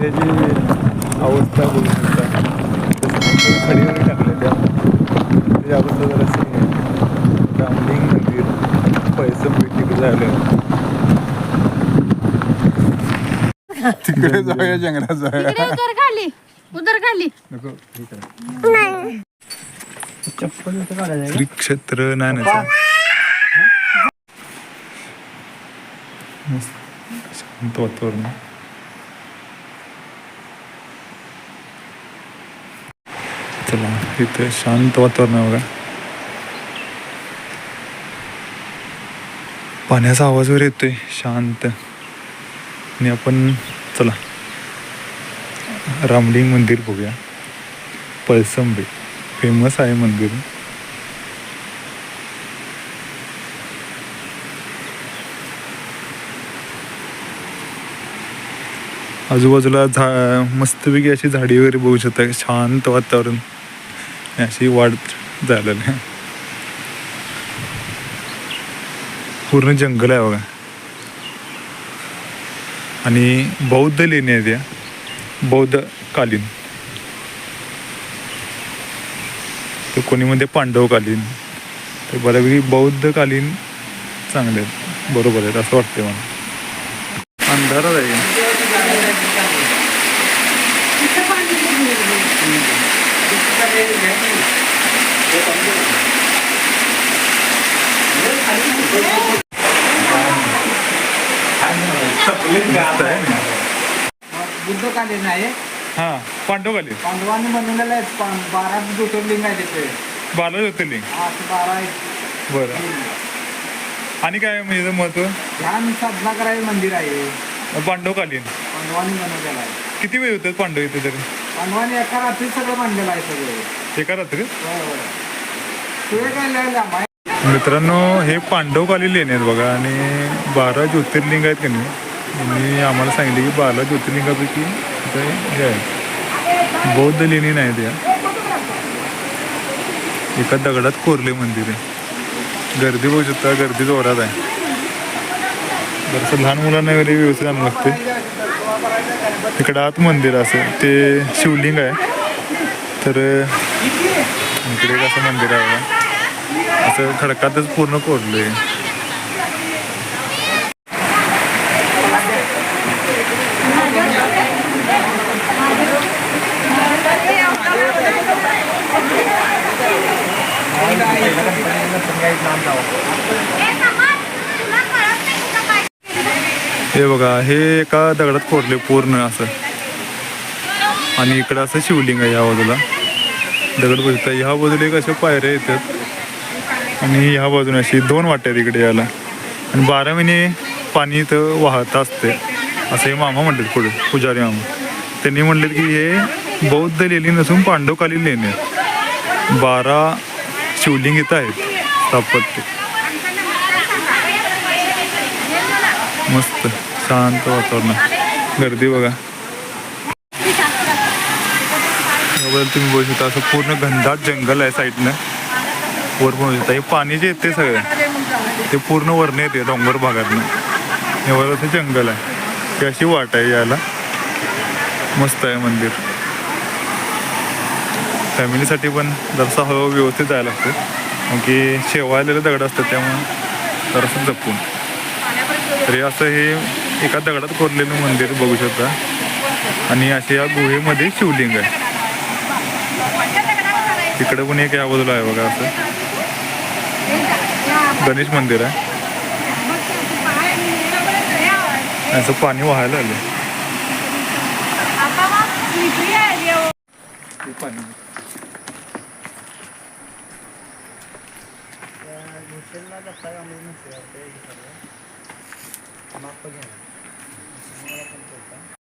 रस्त्याची अवस्था बघू शकता तसं खडी वगैरे टाकलेल्या. त्याची अवस्था जरा रामलिंग मंदिर पैसे तिकडे झालं? तिकडे जाऊया जंगलात जाऊया. उदर खाली आहे. श्री क्षेत्र नाण्याचं मस्त शांत वातावरण. चला इथे शांत वातावरण आहे बघा. पाण्याचा आवाज वगैरे येतोय शांत. आणि आपण चला रामलिंग मंदिर बघूया. पळसंबे फेमस आहे मंदिर. आजूबाजूला झा मस्तपैकी अशी झाडी वगैरे बघू शकता शांत वातावरण. अशी वाढत झालेलं आहे. पूर्ण जंगल आहे बघा. आणि बौद्ध लेणी आहेत या. बौद्ध कालीन तर कोणी म्हणते पांडवकालीन. तर बऱ्यापैकी बौद्धकालीन चांगले आहेत. बरोबर आहेत असं वाटते मला. अंधारात आहे. मस्त आहे ना बुद्धकालीन आहे हां पांडवकालीन पांडवांनी बनवलेलं आहे पा- बारा ज्योतिर्लिंग आहे तिथे. बाला ज्योतिर्लिंग आठ बारा. आहेत. बरं आणि काय म्हणजे महत्त्व? ध्यान साधना करायचं मंदिर आहे. पांडवकालीन. पांडवांनी बनवलेलं आहे. किती वेळ होतात पांडव इथे तरी? पांडवांनी एका रात्री सगळं बांधलेलं आहे सगळं. एका रात्री? होय, होय. तुझे काय लिहायला लांब आहे? मित्रांनो हे पांडवकालीन लेणे आहेत बघा आणि बारा ज्योतिर्लिंग आहेत का नाही? यांनी आम्हाला सांगितले की बारा ज्योतिर्लिंगापैकी इथे हे आहे बौद्ध लेणी नाहीत या. एका दगडात कोरले मंदिर आहे. गर्दी बघू शकता गर्दी जोरात आहे. जरासं लहान मुलांना वगैरे व्यवस्थित आणू लागते. इकडं आत मंदिर असं ते शिवलिंग आहे. तर इकडे एक असं मंदिर आहे असं खडकातच पूर्ण कोरलंय. हे बघा हे एका दगडात कोरले पूर्ण असं. आणि इकडं असं शिवलिंग आहे या बाजूला. दगड बघता ह्या बाजूला एक अशा पायऱ्या येतात. आणि ह्या बाजूने अशी दोन वाट्या आहेत इकडे यायला. आणि बारा महिने पाणी इथं वाहत असते. असं हे मामा म्हणतात पुढे पुजारी मामा. त्यांनी म्हणले की हे बौद्ध लेणी नसून पांडवकालीन लेणी आहेत. बारा शिवलिंग इथं आहेत स्थापत्य. मस्त शांत वातावरण गर्दी बघा. तुम्ही बघू शकता असं पूर्ण घनदाट जंगल आहे साईडनं. वर पण शकता. हे पाणी जे येते सगळं ते पूर्ण वरणे येते डोंगर भागातनं. यावर असं जंगल आहे. ते अशी वाट आहे याला. मस्त आहे मंदिर. फॅमिलीसाठी पण जरासा हळूहळू व्यवस्थित जायला लागतं कारण की शेवाळलेले दगड असतात त्यामुळे जरासं जपून. तरी असं हे एका दगडात कोरलेलं मंदिर बघू शकता. आणि असे या गुहेमध्ये शिवलिंग आहे. तिकडे पण एक या बाजूला आहे बघा असं. गणेश मंदिर आहे. असं पाणी वाहायला आलं पाणी Amat pa.